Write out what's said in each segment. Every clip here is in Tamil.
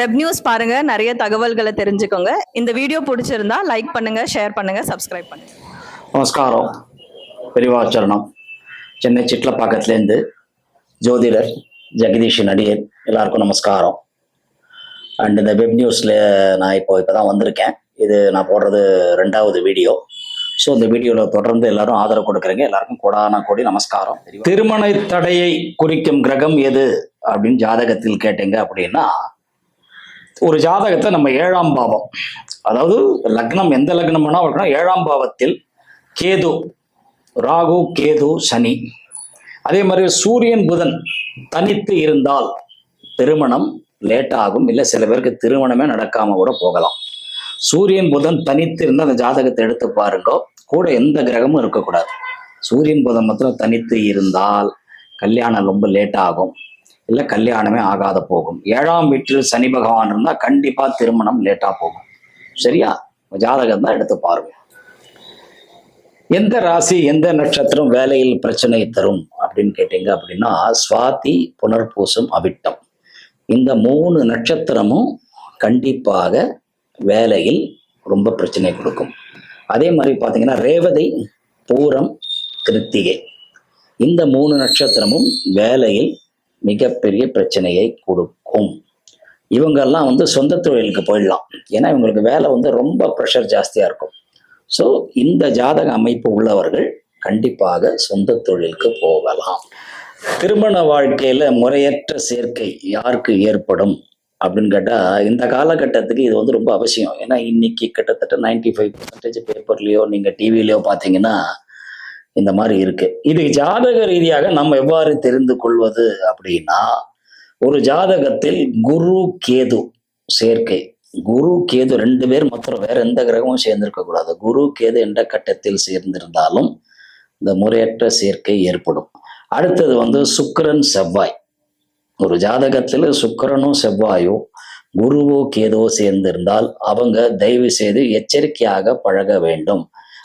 வெப் நியூஸ் பாருங்க நிறைய தகவல்களை தெரிஞ்சுக்கோங்க. இந்த வீடியோ பிடிச்சிருந்தா லைக் பண்ணுங்க ஷேர் பண்ணுங்க சப்ஸ்கிரைப் பண்ணுங்க. நமஸ்காரம். பெரிவாச்சரணம் சென்னை சிட்லப்பாக்கத்துலேருந்து ஜோதிடர் ஜெகதீஷ் நடிகர் எல்லாருக்கும் நமஸ்காரம். அண்ட் இந்த வெப் நியூஸில் நான் இப்போ இப்போ தான் வந்திருக்கேன். இது நான் போடுறது ரெண்டாவது வீடியோ ஸோ இந்த வீடியோவில் தொடர்ந்து எல்லாரும் ஆதரவு கொடுக்குறீங்க. எல்லாருக்கும் கோடான கோடி நமஸ்காரம். திருமண தடையை குறிக்கும் கிரகம் எது? அப்படின்னு ஜாதகத்தில் கேட்டீங்க அப்படின்னா ஒரு ஜாதகத்தை நம்ம ஏழாம் பாவம் அதாவது லக்னம் எந்த லக்னம் வேணா ஏழாம் பாவத்தில் கேது ராகு கேது சனி. அதே மாதிரி சூரியன் புதன் தனித்து இருந்தால் திருமணம் லேட் ஆகும். இல்லை சில பேருக்கு திருமணமே நடக்காம கூட போகலாம். சூரியன் புதன் தனித்து இருந்தால் அந்த ஜாதகத்தை எடுத்து பாருங்க. கூட எந்த கிரகமும் இருக்கக்கூடாது. சூரியன் புதன் மாத்திரம் தனித்து இருந்தால் கல்யாணம் ரொம்ப லேட் ஆகும். இல்லை கல்யாணமே ஆகாத போகும். ஏழாம் வீட்டில் சனி பகவான் இருந்தால் கண்டிப்பாக திருமணம் லேட்டாக போகும். சரியா? ஜாதகம் தான் எடுத்து பாருங்க. எந்த ராசி எந்த நட்சத்திரம் வேலையில் பிரச்சனை தரும் அப்படின்னு கேட்டீங்க அப்படின்னா சுவாதி புனர்பூசம் அவிட்டம். இந்த மூணு நட்சத்திரமும் கண்டிப்பாக வேலையில் ரொம்ப பிரச்சனை கொடுக்கும். அதே மாதிரி பார்த்தீங்கன்னா ரேவதி பூரம் கிருத்திகை. இந்த மூணு நட்சத்திரமும் வேலையில் மிகப்பெரிய பிரச்சனையை கொடுக்கும். இவங்கெல்லாம் வந்து சொந்த தொழிலுக்கு போயிடலாம். ஏன்னா இவங்களுக்கு வேலை வந்து ரொம்ப ப்ரெஷர் ஜாஸ்தியாக இருக்கும். ஸோ இந்த ஜாதக அமைப்பு உள்ளவர்கள் கண்டிப்பாக சொந்த தொழிலுக்கு போகலாம். திருமண வாழ்க்கையில் முறையற்ற சேர்க்கை யாருக்கு ஏற்படும் அப்படின்னு கேட்டால் இந்த காலகட்டத்துக்கு இது வந்து ரொம்ப அவசியம். ஏன்னா இன்னைக்கு கிட்டத்தட்ட 95% ஃபைவ் பர்சன்டேஜ் பேப்பர்லேயோ நீங்கள் டிவிலையோ பார்த்தீங்கன்னா இந்த மாதிரி இருக்கு. இது ஜாதக ரீதியாக நம்ம எவ்வாறு தெரிந்து கொள்வது அப்படின்னா ஒரு ஜாதகத்தில் குரு கேது சேர்க்கை. குரு கேது ரெண்டு பேர் மாத்திரம் வேற எந்த கிரகமும் சேர்ந்திருக்க கூடாது. குரு கேது என்ற கட்டத்தில் சேர்ந்திருந்தாலும் இந்த முறையற்ற சேர்க்கை ஏற்படும். அடுத்தது வந்து சுக்கரன் செவ்வாய். ஒரு ஜாதகத்தில் சுக்கிரனும் செவ்வாயோ குருவோ கேதோ சேர்ந்திருந்தால் அவங்க தயவு செய்து எச்சரிக்கையாக பழக வேண்டும்.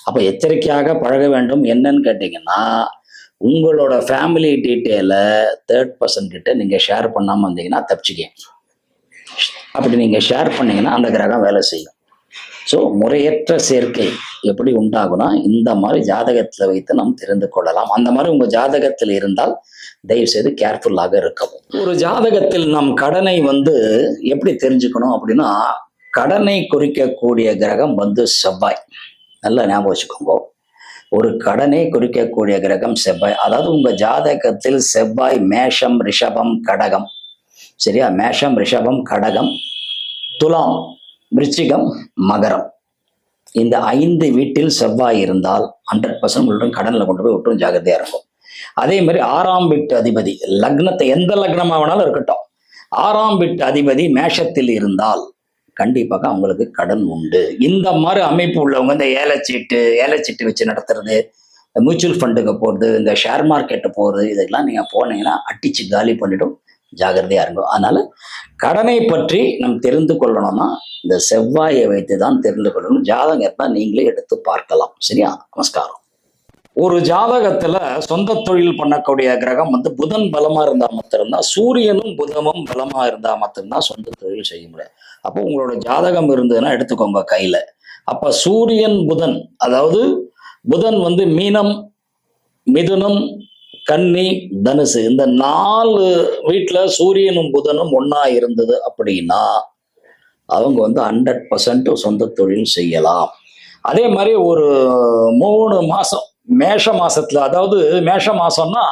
அப்போ எச்சரிக்கையாக பழக வேண்டும். என்னன்னு கேட்டீங்கன்னா உங்களோட ஃபேமிலி டீட்டெயிலை தேர்ட் பர்சன் கிட்ட நீங்கள் ஷேர் பண்ணாமல் வந்தீங்கன்னா தப்பிச்சுக்கேன். அப்படி நீங்கள் ஷேர் பண்ணீங்கன்னா அந்த கிரகம் வேலை செய்யும். ஸோ முறையற்ற சேர்க்கை எப்படி உண்டாகும்னா இந்த மாதிரி ஜாதகத்தில் வைத்து நாம் தெரிந்து கொள்ளலாம். அந்த மாதிரி உங்கள் ஜாதகத்தில் இருந்தால் தயவு செய்து கேர்ஃபுல்லாக இருக்கவும். ஒரு ஜாதகத்தில் நம் கடனை வந்து எப்படி தெரிஞ்சுக்கணும் அப்படின்னா கடனை குறிக்கக்கூடிய கிரகம் வந்து செவ்வாய். நல்லா ஞாபகம் வச்சுக்கோங்க. ஒரு கடனை குறிக்கக்கூடிய கிரகம் செவ்வாய். அதாவது உங்க ஜாதகத்தில் செவ்வாய் மேஷம் ரிஷபம் கடகம். சரியா? மேஷம் ரிஷபம் கடகம் துலாம் விருச்சிகம் மகரம். இந்த ஐந்து வீட்டில் செவ்வாய் இருந்தால் ஹண்ட்ரட் பர்சன்ட் உங்களுடன் கடனில் கொண்டு போய் விட்டுரும் ஜாகிரதையாக இருக்கும். அதே மாதிரி ஆறாம் வீட்டு அதிபதி லக்னத்தை எந்த லக்னமாக வேணாலும் இருக்கட்டும். ஆறாம் வீட்டு அதிபதி மேஷத்தில் இருந்தால் கண்டிப்பாக அவங்களுக்கு கடன் உண்டு. இந்த மாதிரி அமைப்பு உள்ளவங்க இந்த ஏலச்சீட்டு ஏலச்சீட்டு வச்சு நடத்துறது மியூச்சுவல் ஃபண்டுக்கு போகிறது இந்த ஷேர் மார்க்கெட்டு போகிறது இதெல்லாம் நீங்கள் போனீங்கன்னா அடித்து காலி பண்ணிடும். ஜாகிரதையாக இருக்கும் அதனால் கடனை பற்றி நம் தெரிந்து கொள்ளணும்னா இந்த செவ்வாயை வைத்து தான் தெரிந்து கொள்ளணும். ஜாதகம் இருந்தால் நீங்களே எடுத்து பார்க்கலாம். சரியா? நமஸ்காரம். ஒரு ஜாதகத்துல சொந்த தொழில் பண்ணக்கூடிய கிரகம் வந்து புதன் பலமா இருந்தா மட்டும்தான் சூரியனும் புதனும் பலமா இருந்தா மட்டும்தான் சொந்த தொழில் செய்ய முடியும் அப்போ உங்களோட ஜாதகம் இருந்ததுன்னா எடுத்துக்கோங்க கையில. அப்ப சூரியன் புதன் அதாவது புதன் வந்து மீனம் மிதுனம் கன்னி தனுசு இந்த நாலு வீட்டுல சூரியனும் புதனும் ஒன்னா இருந்தது அப்படின்னா அவங்க வந்து ஹண்ட்ரட் பர்சன்ட் சொந்த தொழில் செய்யலாம். அதே மாதிரி ஒரு மூணு மாசம் மேஷ மாசத்துல அதாவது மேஷ மாசம்னா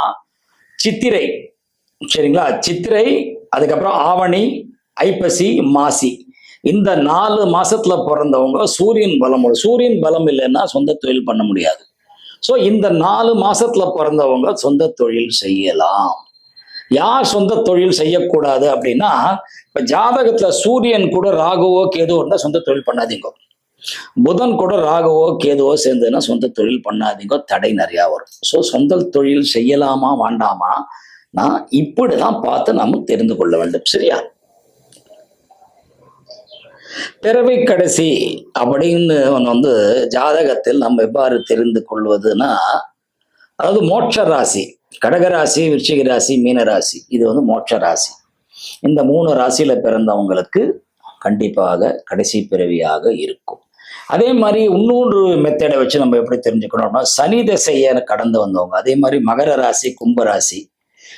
சித்திரை. சரிங்களா? சித்திரை அதுக்கப்புறம் ஆவணி ஐப்பசி மாசி. இந்த நாலு மாசத்துல பிறந்தவங்க சூரியன் பலம் சூரியன் பலம் இல்லைன்னா சொந்த தொழில் பண்ண முடியாது. ஸோ இந்த நாலு மாசத்துல பிறந்தவங்க சொந்த தொழில் செய்யலாம். யார் சொந்த தொழில் செய்யக்கூடாது அப்படின்னா இப்ப ஜாதகத்துல சூரியன் கூட ராகுவோ கேதுவோ இருந்தா சொந்த தொழில் பண்ணாதீங்க. புதன் கூட ராகவோ கேதுவோ சேர்ந்ததுன்னா சொந்த தொழில் பண்ணாதீங்க தடை நிறையா வரும். ஸோ சொந்த தொழில் செய்யலாமா வேண்டாமா நான் இப்படிதான் பார்த்து நம்ம தெரிந்து கொள்ள வேண்டும். சரியா? பிறவை கடைசி அப்படின்னு ஒன்று வந்து ஜாதகத்தில் நம்ம எவ்வாறு தெரிந்து கொள்வதுன்னா அதாவது மோட்ச ராசி கடகராசி விருச்சிக ராசி மீன ராசி இது வந்து மோட்ச ராசி. இந்த மூணு ராசியில பிறந்தவங்களுக்கு கண்டிப்பாக கடைசி பிறவியாக இருக்கும். அதே மாதிரி இன்னொன்று மெத்தடை வச்சு நம்ம எப்படி தெரிஞ்சுக்கணும்னா சனி திசையை கடந்து வந்தவங்க. அதே மாதிரி மகர ராசி கும்ப ராசி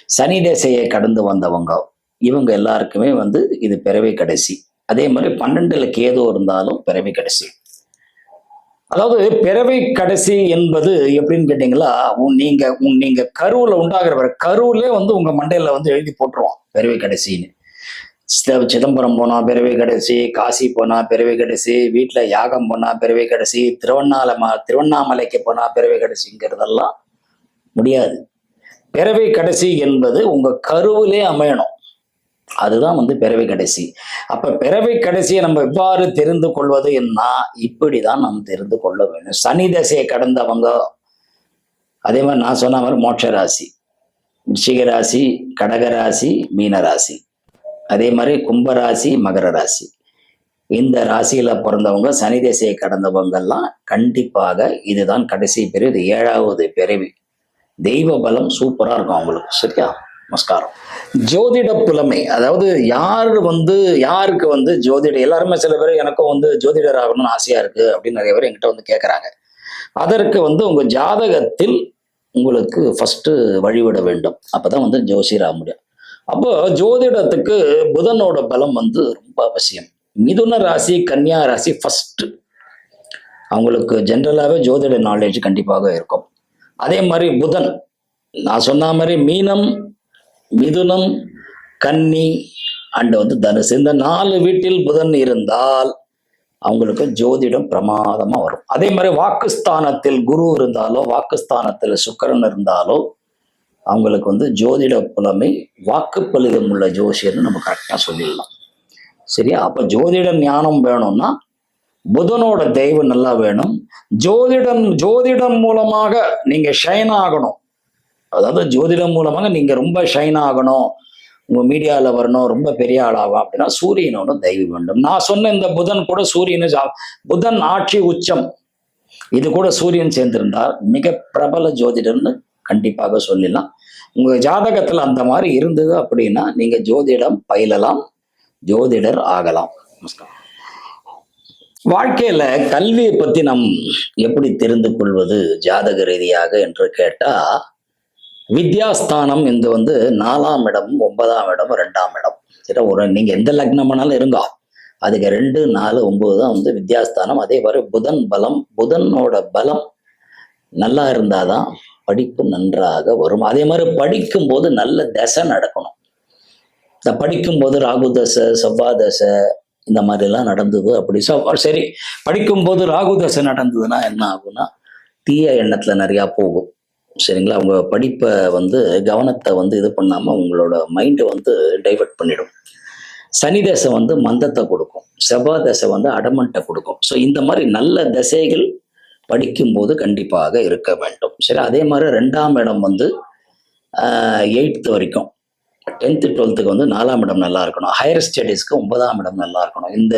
சனி திசையை கடந்து வந்தவங்க. இவங்க எல்லாருக்குமே வந்து இது பிறவி கடைசி. அதே மாதிரி பன்னெண்டுல கேது இருந்தாலும் பிறவி கடைசி. அதாவது பிறவை கடைசி என்பது எப்படின்னு கேட்டீங்களா உன் நீங்க உன் நீங்க கருவுல உண்டாகிற வரை கருவிலே வந்து உங்க மண்டையில வந்து எழுதி போட்டுருவான் பிறவை கடைசின்னு. சிதம்பரம் போனா பிறவி கடைசி காசி போனா பிறவி கடைசி வீட்டுல யாகம் போனா பிறவி கடைசி திருவண்ணாமலை திருவண்ணாமலைக்கு போனா பிறவி கடைசிங்கிறதெல்லாம் முடியாது. பிறவி கடைசி என்பது உங்க கருவிலே அமையணும். அதுதான் வந்து பிறவி கடைசி. அப்ப பிறவி கடைசியை நம்ம எவ்வாறு தெரிந்து கொள்வது என்ன இப்படிதான் நாம் தெரிந்து கொள்ள வேண்டும். சனி தசையை கடந்தவங்க அதே மாதிரி நான் சொன்ன மாதிரி மோட்ச ராசி விருச்சிக ராசி மீனராசி அதே மாதிரி கும்பராசி மகர ராசி. இந்த ராசியில பிறந்தவங்க சனி திசையை கடந்தவங்கெல்லாம் கண்டிப்பாக இதுதான் கடைசி பிரிவு ஏழாவது பிறவி. தெய்வ பலம் சூப்பராக இருக்கும் அவங்களுக்கு சரியா? நமஸ்காரம். ஜோதிட புலமை அதாவது யார் வந்து யாருக்கு வந்து ஜோதிட எல்லாருமே சில பேர் எனக்கும் வந்து ஜோதிடர் ஆகணும்னு ஆசையா இருக்கு அப்படின்னு நிறைய பேர் என்கிட்ட வந்து கேட்குறாங்க அதற்கு வந்து உங்க ஜாதகத்தில் உங்களுக்கு ஃபர்ஸ்ட் வழிவிட வேண்டும். அப்பதான் வந்து ஜோசியர் ஆக முடியும். அப்போ ஜோதிடத்துக்கு புதனோட பலம் வந்து ரொம்ப அவசியம். மிதுன ராசி கன்னியா ராசி ஃபர்ஸ்ட் அவங்களுக்கு ஜென்ரலாகவே ஜோதிட நாலேஜ் கண்டிப்பாக இருக்கும். அதே மாதிரி புதன். நான் சொன்ன மாதிரி மீனம் மிதுனம் கன்னி அண்ட் வந்து தனுசு. இந்த நாலு வீட்டில் புதன் இருந்தால் அவங்களுக்கு ஜோதிடம் பிரமாதமாக வரும். அதே மாதிரி வாக்குஸ்தானத்தில் குரு இருந்தாலோ வாக்குஸ்தானத்தில் சுக்கிரன் இருந்தாலோ அவங்களுக்கு வந்து ஜோதிட புலமை வாக்குப்பலிதம் உள்ள ஜோசியர்னு நம்ம கரெக்டாக சொல்லிடலாம். சரியா? அப்போ ஜோதிட ஞானம் வேணும்னா புதனோட தெய்வம் நல்லா வேணும். ஜோதிடம் ஜோதிடம் மூலமாக நீங்க ஷைன் ஆகணும். அதாவது ஜோதிடம் மூலமாக நீங்க ரொம்ப ஷைன் ஆகணும். உங்க மீடியாவில் வரணும் ரொம்ப பெரிய ஆளாகும் அப்படின்னா சூரியனோட தெய்வம் வேண்டும். நான் சொன்ன இந்த புதன் கூட சூரியனு புதன் ஆட்சி உச்சம். இது கூட சூரியன் சேர்ந்திருந்தால் மிக பிரபல ஜோதிடம்னு கண்டிப்பாக சொல்லலாம் உங்க ஜாதகத்துல அந்த மாதிரி இருந்தது அப்படின்னா நீங்க ஜோதிடம் பயிலலாம் ஜோதிடர் ஆகலாம். நமஸ்காரம். வாழ்க்கையில கல்வியை பத்தி நாம் எப்படி தெரிந்து கொள்வது ஜாதக ரீதியாக என்று கேட்டா வித்யாஸ்தானம் என்று வந்து நாலாம் இடம் ஒன்பதாம் இடம் ரெண்டாம் இடம். சரி ஒரு நீங்க எந்த லக்னம் வேணாலும் இருங்கோ. அதுக்கு ரெண்டு நாலு ஒன்பது தான் வந்து வித்யாஸ்தானம். அதே மாதிரி புதன் பலம் புதனோட பலம் நல்லா இருந்தாதான் படிப்பு நன்றாக வரும். அதே மாதிரி படிக்கும்போது நல்ல தசை நடக்கணும். இந்த படிக்கும்போது ராகு தசை செவ்வா தசை இந்த மாதிரிலாம் நடந்தது அப்படி. சரி சரி படிக்கும்போது ராகு தசை நடந்ததுன்னா என்ன ஆகும்னா தீய எண்ணத்துல நிறையா போகும். சரிங்களா? அவங்க படிப்பை வந்து கவனத்தை வந்து இது பண்ணாமல் உங்களோட மைண்டை வந்து டைவர்ட் பண்ணிடும். சனி தசை வந்து மந்தத்தை கொடுக்கும். செவ்வாய் தசை வந்து அடமண்ட்டை கொடுக்கும். ஸோ இந்த மாதிரி நல்ல தசைகள் படிக்கும்போது கண்டிப்பாக இருக்க வேண்டும். சரி அதே மாதிரி ரெண்டாம் இடம் வந்து எயித்து வரைக்கும். டென்த்து டுவெல்த்துக்கு வந்து நாலாம் இடம் நல்லா இருக்கணும். ஹையர் ஸ்டடீஸ்க்கு ஒன்பதாம் இடம் நல்லா இருக்கணும். இந்த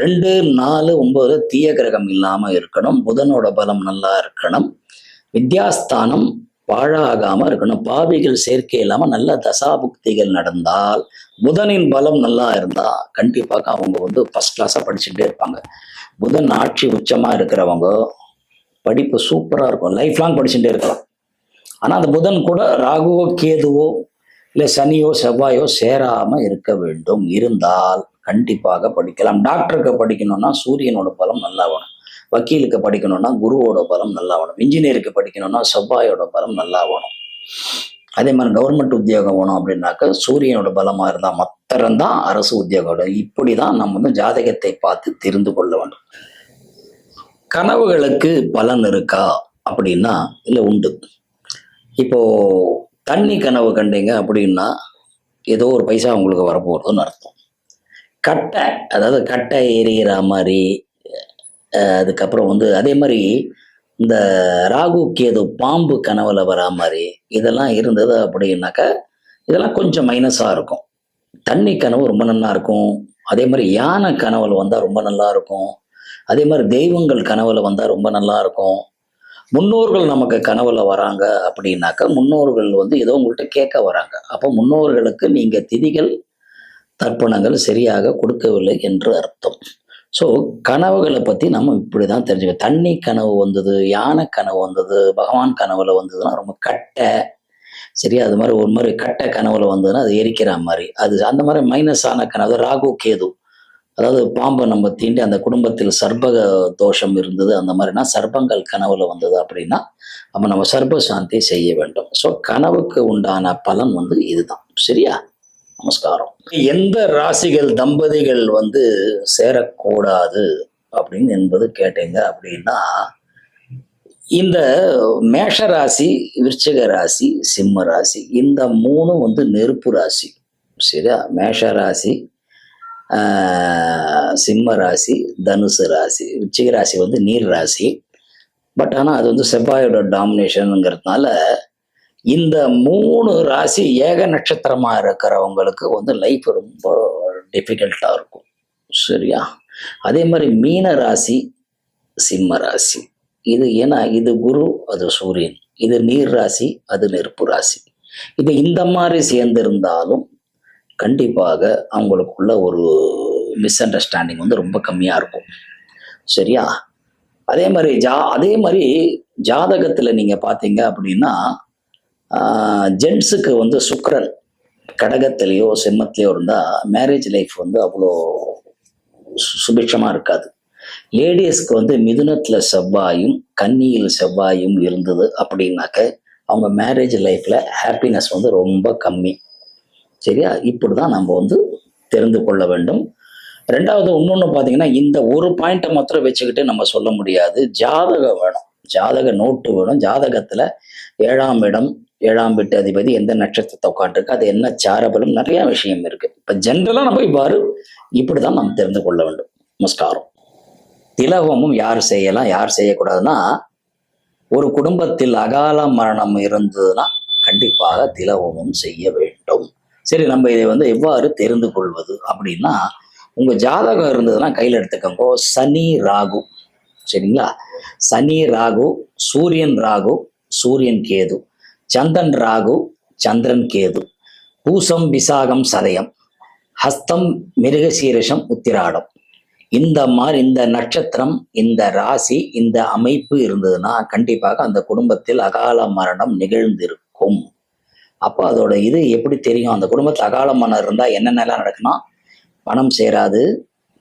ரெண்டு நாலு ஒன்பது தீய கிரகம் இல்லாமல் இருக்கணும். புதனோட பலம் நல்லா இருக்கணும். வித்யாஸ்தானம் பாழாகாமல் இருக்கணும். பாவிகள் சேர்க்கை இல்லாமல் நல்ல தசாபுக்திகள் நடந்தால் புதனின் பலம் நல்லா இருந்தால் கண்டிப்பாக அவங்க வந்து ஃபர்ஸ்ட் கிளாஸாக படிச்சுட்டே இருப்பாங்க. புதன் ஆட்சி உச்சமாக இருக்கிறவங்க படிப்பு சூப்பராக இருக்கும். லைஃப் லாங் படிச்சுட்டே இருக்கலாம். ஆனால் அந்த புதன் கூட ராகுவோ கேதுவோ இல்லை சனியோ செவ்வாயோ சேராம இருக்க வேண்டும். இருந்தால் கண்டிப்பாக படிக்கலாம். டாக்டருக்கு படிக்கணும்னா சூரியனோட பலம் நல்லா வேணும் வக்கீலுக்கு படிக்கணும்னா குருவோட பலம் நல்லா வேணும் இன்ஜினியருக்கு படிக்கணும்னா செவ்வாயோட பலம் நல்லா வேணும் அதே மாதிரி கவர்மெண்ட் உத்தியோகம் வேணும் அப்படின்னாக்க சூரியனோட பலமாக இருந்தால் மாத்திரம்தான் அரசு உத்தியோகம் இப்படி தான் நம்ம வந்து ஜாதகத்தை பார்த்து தெரிந்து கொள்ள வேண்டும். கனவுகளுக்கு பலன் இருக்கா அப்படின்னா இல்லை உண்டு. இப்போ தண்ணி கனவு கண்டீங்க அப்படின்னா ஏதோ ஒரு பைசா உங்களுக்கு வரப்போகிறதுன்னு அர்த்தம். கட்டை அதாவது கட்டை எரியிற மாதிரி அதுக்கப்புறம் வந்து அதே மாதிரி இந்த ராகு கேது பாம்பு கனவுல வரா மாதிரி இதெல்லாம் இருந்தது அப்படின்னாக்கா இதெல்லாம் கொஞ்சம் மைனஸாக இருக்கும். தண்ணி கனவு ரொம்ப நல்லா இருக்கும். அதே மாதிரி யானை கனவுல வந்தால் ரொம்ப நல்லா இருக்கும். அதே மாதிரி தெய்வங்கள் கனவுல வந்தால் ரொம்ப நல்லா இருக்கும். முன்னோர்கள் நமக்கு கனவுல வராங்க அப்படின்னாக்கா முன்னோர்கள் வந்து ஏதோ உங்கள்கிட்ட கேட்க வராங்க. அப்போ முன்னோர்களுக்கு நீங்கள் திதிகள் தர்ப்பணங்கள் சரியாக கொடுக்கவில்லை என்று அர்த்தம். ஸோ கனவுகளை பற்றி நம்ம இப்படி தான் தெரிஞ்சுக்க. தண்ணி கனவு வந்தது யானை கனவு வந்தது பகவான் கனவுல வந்ததுன்னா ரொம்ப கட்டை. சரியா? அது மாதிரி ஒரு மாதிரி கட்டை கனவுல வந்ததுன்னா அது எரிக்கிற மாதிரி. அது அந்த மாதிரி மைனஸ் ஆன கனவு ராகு கேது. அதாவது பாம்பை நம்ம தீண்டி அந்த குடும்பத்தில் சர்பக தோஷம் இருந்தது அந்த மாதிரினா சர்ப்பங்கள் கனவுல வந்தது அப்படின்னா அப்போ நம்ம சர்ப சாந்தி செய்ய வேண்டும். ஸோ கனவுக்கு உண்டான பலன் வந்து இதுதான். சரியா? நமஸ்காரம். எந்த ராசிகள் தம்பதிகள் வந்து சேரக்கூடாது அப்படின்னு என்பது கேட்டீங்க அப்படின்னா இந்த மேஷ ராசி விருச்சிக ராசி சிம்ம ராசி இந்த மூணும் வந்து நெருப்பு ராசி. சரியா? மேஷ ராசி சிம்ம ராசி தனுசு ராசி உச்சிக ராசி வந்து நீர் ராசி. பட் ஆனால் அது வந்து செவ்வாயோட டாமினேஷனுங்கிறதுனால இந்த மூணு ராசி ஏக நட்சத்திரமாக இருக்கிறவங்களுக்கு வந்து லைஃப் ரொம்ப டிஃபிகல்ட்டாக இருக்கும். சரியா? அதே மாதிரி மீன ராசி சிம்ம ராசி. இது ஏன்னா இது குரு அது சூரியன். இது நீர் ராசி அது நெருப்பு ராசி. இது இந்த மாதிரி சேர்ந்திருந்தாலும் கண்டிப்பாக அவங்களுக்குள்ள ஒரு மிஸ் அண்டர்ஸ்டாண்டிங் வந்து ரொம்ப கம்மியாக இருக்கும். சரியா? அதே மாதிரி ஜா அதே மாதிரி ஜாதகத்தில் நீங்கள் பார்த்தீங்க அப்படின்னா ஜென்ட்ஸுக்கு வந்து சுக்ரன் கடகத்திலேயோ சிம்மத்திலேயோ இருந்தால் மேரேஜ் லைஃப் வந்து அவ்வளோ சு- இருக்காது. லேடிஸ்க்கு வந்து மிதுனத்தில் செவ்வாயும் கன்னியில் செவ்வாயும் இருந்தது அப்படின்னாக்க அவங்க மேரேஜ் லைஃப்பில் ஹாப்பினஸ் வந்து ரொம்ப கம்மி. சரியா? இப்படி தான் நம்ம வந்து தெரிந்து கொள்ள வேண்டும். ரெண்டாவது இன்னொன்று பார்த்தீங்கன்னா இந்த ஒரு பாயிண்ட்டை மாத்திரம் வச்சுக்கிட்டு நம்ம சொல்ல முடியாது. ஜாதகம் வேணும். ஜாதக நோட்டு வேணும். ஜாதகத்தில் ஏழாம் இடம் ஏழாம் வீட்டு அதிபதி எந்த நட்சத்திரத்தை உட்காந்துருக்கு அது என்ன சாரபலம் நிறைய விஷயம் இருக்கு. இப்போ ஜென்ரலாக நம்ம இவ்வாறு இப்படி தான் நாம் தெரிந்து கொள்ள வேண்டும். நமஸ்காரம். திலகமும் யார் செய்யலாம் யார் செய்யக்கூடாதுன்னா ஒரு குடும்பத்தில் அகால மரணம் இருந்ததுன்னா கண்டிப்பாக திலகமும் செய்ய வேண்டும். சரி நம்ம இதை வந்து எவ்வாறு தெரிந்து கொள்வது அப்படின்னா உங்கள் ஜாதகம் இருந்ததுன்னா கையில் எடுத்துக்கோங்க. சனி ராகு. சரிங்களா? சனி ராகு சூரியன் ராகு சூரியன் கேது. சந்தன் ராகு சந்திரன் கேது. பூசம் விசாகம் சதயம். ஹஸ்தம் மிருகசீரிஷம் உத்திராடம். இந்த மாதிரி இந்த நட்சத்திரம் இந்த ராசி இந்த அமைப்பு இருந்ததுன்னா கண்டிப்பாக அந்த குடும்பத்தில் அகால மரணம் நிகழ்ந்திருக்கும். அப்போ அதோட இது எப்படி தெரியும்? அந்த குடும்பத்தில் அகால மன்னர் இருந்தால் என்னென்னலாம் நடக்குன்னா பணம் சேராது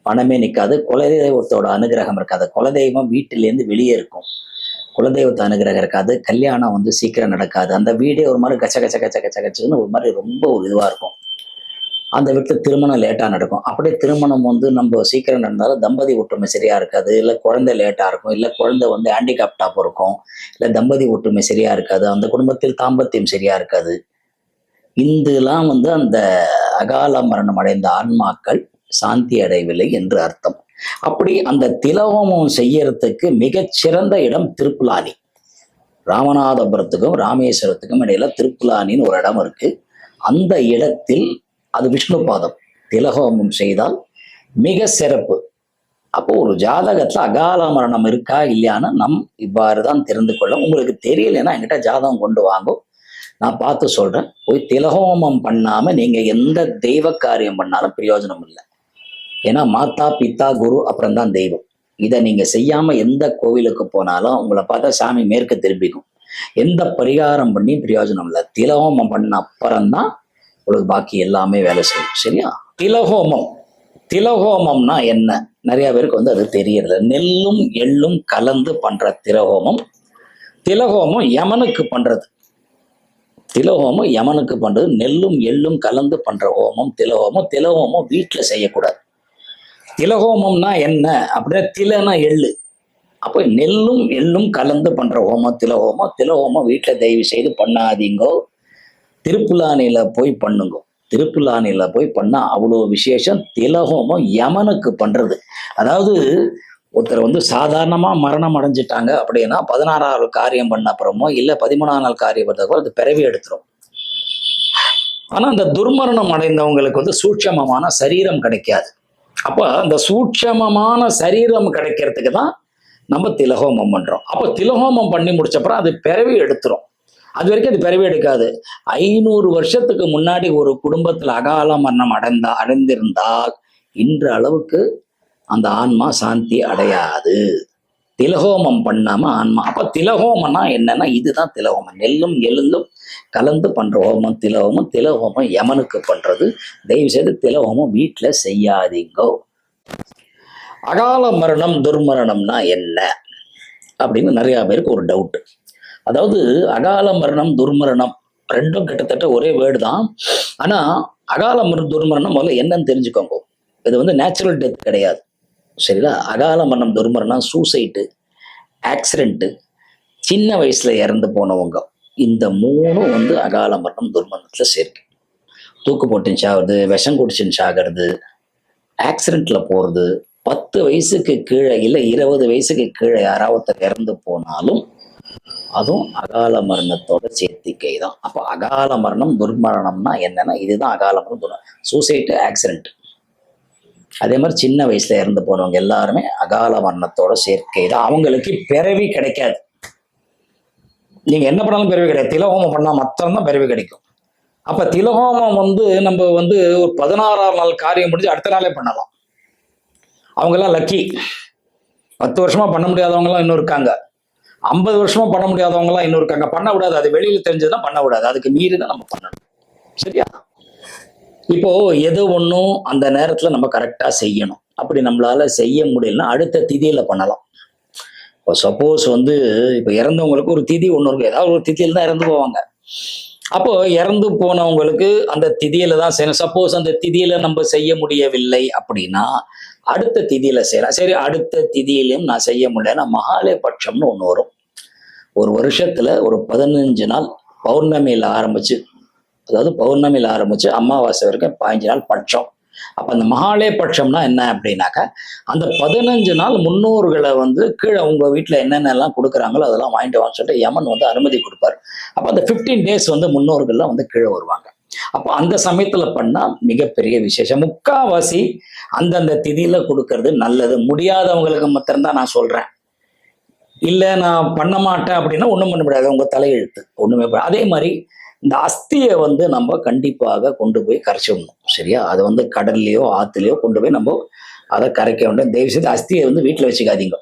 பணமே நிற்காது குலதெய்வத்தோட அனுகிரகம் இருக்காது. குலதெய்வம் வீட்டிலேருந்து வெளியே இருக்கும். குலதெய்வத்தை அனுகிரகம் இருக்காது கல்யாணம் வந்து சீக்கிரம் நடக்காது. அந்த வீடே ஒரு மாதிரி கச்ச கச்ச கச்ச கச்ச கச்சன்னு ஒரு மாதிரி ரொம்ப ஒரு இதுவாக இருக்கும். அந்த வீட்டில் திருமணம் லேட்டாக நடக்கும். அப்படியே திருமணம் வந்து நம்ம சீக்கிரம் நடந்தாலும் தம்பதி ஒற்றுமை சரியாக இருக்காது. இல்லை குழந்தை லேட்டாக இருக்கும். இல்லை குழந்தை வந்து ஹேண்டிகாப்டாக இருக்கும். இல்லை தம்பதி ஒற்றுமை சரியாக இருக்காது. அந்த குடும்பத்தில் தாம்பத்தியம் சரியாக இருக்காது. இந்துலாம் வந்து அந்த அகால மரணம் அடைந்த ஆன்மாக்கள் சாந்தி அடையவில்லை என்று அர்த்தம். அப்படி அந்த திலவமும் செய்யறதுக்கு மிகச்சிறந்த இடம் திருப்புலானி ராமநாதபுரத்துக்கும் ராமேஸ்வரத்துக்கும் இடையில திருப்புலானின்னு ஒரு இடம் இருக்கு. அந்த இடத்தில் அது விஷ்ணு பாதம் திலகோமம் செய்தால் மிக சிறப்பு. அப்போ ஒரு ஜாதகத்துல அகால மரணம் இருக்கா இல்லையான்னு நம் இவ்வாறு தான் தெரிந்து கொள்ள உங்களுக்கு தெரியலன்னா என்கிட்ட ஜாதகம் கொண்டு வாங்கும் நான் பார்த்து சொல்றேன். போய் திலகோமம் பண்ணாம நீங்க எந்த தெய்வ காரியம் பண்ணாலும் பிரயோஜனம் இல்லை. ஏன்னா மாதா பித்தா குரு அப்புறம் தான் தெய்வம். இதை நீங்க செய்யாம எந்த கோவிலுக்கு போனாலும் உங்களை பார்த்தா சாமி மேற்க திரும்பிக்கும். எந்த பரிகாரம் பண்ணி பிரயோஜனம் இல்லை. திலகோமம் பண்ண அப்புறம்தான் உங்களுக்கு பாக்கி எல்லாமே வேலை செய்யும். சரியா? திலகோமம். திலகோமம்னா என்ன? நிறைய பேருக்கு வந்து அது தெரியறது நெல்லும் எள்ளும் கலந்து பண்ற திலகோமம். திலகோமம் யமனுக்கு பண்றது. திலஹோமம் யமனுக்கு பண்றது. நெல்லும் எள்ளும் கலந்து பண்ற ஹோமம் திலஹோமம் திலஹோமம் வீட்டில் செய்யக்கூடாது. திலஹோமம்னா என்ன? அப்படின்னா திலனா எள்ளு. அப்போ நெல்லும் எள்ளும் கலந்து பண்ற ஹோமம் திலஹோமம் திலஹோமம் வீட்டில் தயவு செய்து பண்ணாதீங்கோ. திருப்புலானில போய் பண்ணுங்க. திருப்புலானில போய் பண்ணா அவ்வளோ விசேஷம் திலஹோமம் யமனுக்கு பண்றது. அதாவது ஒருத்தர் வந்து சாதாரணமா மரணம் அடைஞ்சிட்டாங்க அப்படின்னா பதினாறாவது காரியம் பண்ண அப்புறமோ இல்ல பதிமூணாம் நாள் காரியம் பண்ணப்போ அது பிறவி எடுத்துரும். ஆனா அந்த துர்மரணம் அடைந்தவங்களுக்கு வந்து சூட்சமமான சரீரம் கிடைக்காது. அப்ப அந்த சூட்சமமான சரீரம் கிடைக்கிறதுக்கு தான் நம்ம திலஹோமம் பண்றோம். அப்போ திலஹோமம் பண்ணி முடிச்சப்பறம் அது பிறவி எடுத்துரும். அது வரைக்கும் அது பிறவே எடுக்காது. ஐநூறு வருஷத்துக்கு முன்னாடி ஒரு குடும்பத்தில் அகால மரணம் அடைந்தா அடைந்திருந்தால் இன்ற அளவுக்கு அந்த ஆன்மா சாந்தி அடையாது. திலகோமம் பண்ணாம ஆன்மா. அப்ப திலகோமம்னா என்னன்னா இதுதான் திலகோமம். நெல்லும் எள்ளும் கலந்து பண்ற ஹோமம் திலகோமம். திலகோமம் யமனுக்கு பண்றது. தயவு செய்து திலகோமம் வீட்டுல செய்யாதீங்கோ. அகால மரணம் துர்மரணம்னா என்ன? அப்படின்னு நிறைய பேருக்கு ஒரு டவுட்டு அதாவது அகால மரணம் துர்மரணம் ரெண்டும் கிட்டத்தட்ட ஒரே வேர்டு தான். ஆனா அகால மரணம் துர்மரணம் முதல்ல என்னன்னு தெரிஞ்சுக்கோங்க. இது வந்து நேச்சுரல் டெத் கிடையாது. சரிங்களா? அகால மரணம் துர்மரணம் சூசைட்டு ஆக்சிடென்ட்டு சின்ன வயசுல இறந்து போனவங்க. இந்த மூணும் வந்து அகால மரணம் துர்மரணத்துல சேர்க்கு. தூக்கு போட்டுன்னு சாகுறது விஷம் குடிச்சுன்னு சாகிறது ஆக்சிடென்ட்ல போறது பத்து வயசுக்கு கீழே இல்லை இருபது வயசுக்கு கீழே யாராவது இறந்து போனாலும் அதுவும் அகால மரணத்தோட சேர்த்திக்கை தான் அப்போ அகால மரணம் துர்மரணம்னா என்னன்னா இதுதான் அகால மரணம் துர்மரணம் சூசைட்டு ஆக்சிடென்ட் அதே மாதிரி சின்ன வயசுல இறந்து போனவங்க எல்லாருமே அகால மரணத்தோட சேர்க்கை தான் அவங்களுக்கு பிறவி கிடைக்காது. நீங்க என்ன பண்ணாலும் பிறவி கிடையாது. திலகோமம் பண்ணா மாத்திரம்தான் பிறவி கிடைக்கும். அப்ப திலஹோமம் வந்து நம்ம வந்து ஒரு பதினாறாம் நாள் காரியம் முடிஞ்சு அடுத்த நாளே பண்ணலாம். அவங்கெல்லாம் லக்கி பத்து வருஷமா பண்ண முடியாதவங்கலாம் இன்னும் இருக்காங்க. ஐம்பது வருஷமா பண்ண முடியாதவங்களாம் இன்னும் இருக்காங்க பண்ண விடாது அது வெளியில தெரிஞ்சதுன்னா பண்ண விடாது அதுக்கு மீறி தான் நம்ம பண்ணணும். சரியா? இப்போ எது ஒன்றும் அந்த நேரத்துல நம்ம கரெக்டா செய்யணும். அப்படி நம்மளால செய்ய முடியலன்னா அடுத்த திதியில பண்ணலாம். இப்போ சப்போஸ் வந்து இப்போ இறந்தவங்களுக்கு ஒரு திதி ஒன்று இருக்கும். ஏதாவது ஒரு திதியில தான் இறந்து போவாங்க. அப்போ இறந்து போனவங்களுக்கு அந்த திதியில தான் செய்யணும். சப்போஸ் அந்த திதியில நம்ம செய்ய முடியவில்லை அப்படின்னா அடுத்த திதியில செய்யலாம் சரி அடுத்த திதியிலையும் நான் செய்ய முடியலன்னா மகாலய பட்சம்னு ஒன்று வரும். ஒரு வருஷத்துல ஒரு பதினஞ்சு நாள் பௌர்ணமியில ஆரம்பிச்சு அதாவது பௌர்ணமியில ஆரம்பிச்சு அமாவாசை வரைக்கும் பதினஞ்சு நாள் பட்சம். அப்ப அந்த மகாலய பட்சம்னா என்ன அப்படின்னாக்கா அந்த பதினஞ்சு நாள் முன்னோர்களை வந்து கீழே உங்க வீட்டுல என்னென்னலாம் கொடுக்குறாங்களோ அதெல்லாம் வாங்கிட்டு வாங்க சொல்லிட்டு யமன் வந்து அனுமதி கொடுப்பார். அப்ப அந்த 15 டேஸ் வந்து முன்னோர்கள்லாம் வந்து கீழே வருவாங்க. அப்போ அந்த சமயத்துல பண்ணா மிகப்பெரிய விசேஷம். முக்காவாசி அந்தந்த திதியில கொடுக்கறது நல்லது. முடியாதவங்களுக்கு மாத்திரம்தான் நான் சொல்றேன். இல்ல நான் பண்ண மாட்டேன் அப்படின்னா ஒண்ணும் பண்ண முடியாது. உங்க தலையெழுத்து. ஒண்ணுமே அதே மாதிரி இந்த அஸ்தியை வந்து நம்ம கண்டிப்பாக கொண்டு போய் கரைச்சிடணும். சரியா? அதை வந்து கடல்லையோ ஆத்துலையோ கொண்டு போய் நம்ம அதை கரைக்க வேண்டும். தயவு செய்து அஸ்தியை வந்து வீட்டில் வச்சுக்காதீங்க.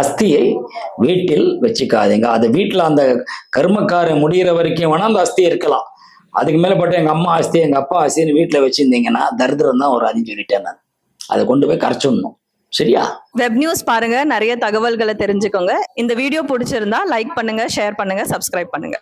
அஸ்தியை வீட்டில் வச்சுக்காதீங்க. அது வீட்டில் அந்த கர்மக்காரன் முடிகிற வரைக்கும் வேணா அந்த அஸ்தி இருக்கலாம். அதுக்கு மேலே போட்டு எங்கள் அம்மா ஆஸ்தி எங்கள் அப்பா ஆஸ்தின்னு வீட்டில் வச்சிருந்தீங்கன்னா தரித்திரம் தான் ஒரு அதின்னு சொல்லிட்டேன் நான் அதை கொண்டு போய் கரைச்சிடணும். சரியா? வெப் நியூஸ் பாருங்க. நிறைய தகவல்களை தெரிஞ்சுக்கோங்க. இந்த வீடியோ பிடிச்சிருந்தா லைக் பண்ணுங்க ஷேர் பண்ணுங்க சப்ஸ்கிரைப் பண்ணுங்க.